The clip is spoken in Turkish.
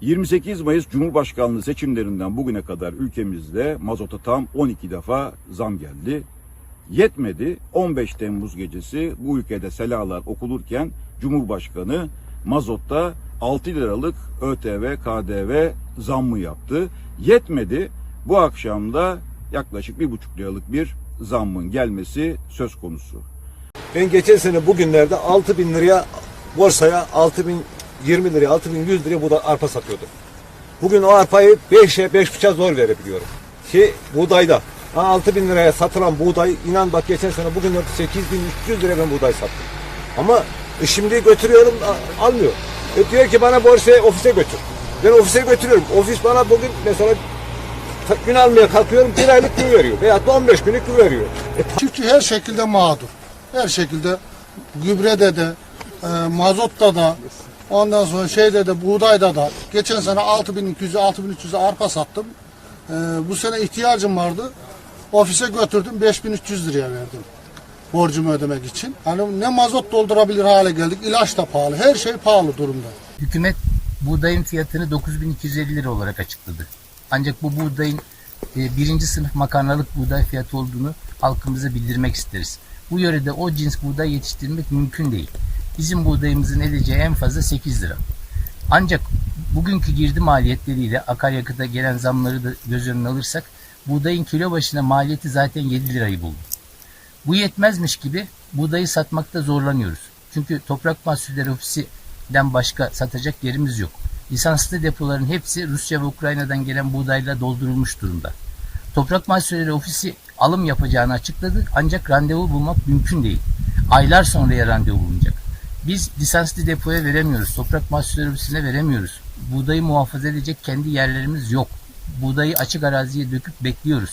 28 Mayıs Cumhurbaşkanlığı seçimlerinden bugüne kadar ülkemizde mazota tam 12 defa zam geldi. Yetmedi 15 Temmuz gecesi bu ülkede selalar okulurken Cumhurbaşkanı mazotta 6 liralık ÖTV, KDV zammı yaptı. Yetmedi bu akşamda yaklaşık 1,5 liralık bir zammın gelmesi söz konusu. Ben geçen sene bugünlerde 6 bin liraya borsaya 6 bin 20 liraya 6 bin 100 liraya buğday arpa satıyordum. Bugün o arpayı 5'e 5,5'a zor verebiliyorum. Ki buğdayda. Ha, 6 bin liraya satılan buğday inan bak geçen sene bugün 8300 liraya ben buğday sattım. Ama şimdi götürüyorum almıyor. E diyor ki bana borsaya ofise götür. Ben ofise götürüyorum. Ofis bana bugün mesela gün almaya kalkıyorum bir aylık gün veriyor. Veyahut da 15 günlük gün veriyor. E, Çiftçi her şekilde mağdur. Her şekilde gübrede de, e, mazotta da, ondan sonra şeyde de, buğdayda da. Geçen sene 6200'e 6300'e arpa sattım. E, bu sene ihtiyacım vardı. Ofise götürdüm 5300 liraya verdim. Borcumu ödemek için. Hani ne mazot doldurabilir hale geldik. İlaç da pahalı. Her şey pahalı durumda. Hükümet buğdayın fiyatını 9250 lira olarak açıkladı. Ancak bu buğdayın e, birinci sınıf makarnalık buğday fiyatı olduğunu halkımıza bildirmek isteriz. Bu yörede o cins buğday yetiştirmek mümkün değil. Bizim buğdayımızın edeceği en fazla 8 lira. Ancak bugünkü girdi maliyetleriyle akaryakıta gelen zamları da göz önüne alırsak buğdayın kilo başına maliyeti zaten 7 lirayı buldu. Bu yetmezmiş gibi buğdayı satmakta zorlanıyoruz. Çünkü Toprak Mahsulleri Ofisi'den başka satacak yerimiz yok. Lisanslı depoların hepsi Rusya ve Ukrayna'dan gelen buğdayla doldurulmuş durumda. Toprak Mahsulleri Ofisi alım yapacağını açıkladı ancak randevu bulmak mümkün değil. Aylar sonraya randevu bulunacak. Biz lisanslı depoya veremiyoruz. Toprak Mahsulleri Ofisi'ne veremiyoruz. Buğdayı muhafaza edecek kendi yerlerimiz yok. Buğdayı açık araziye döküp bekliyoruz.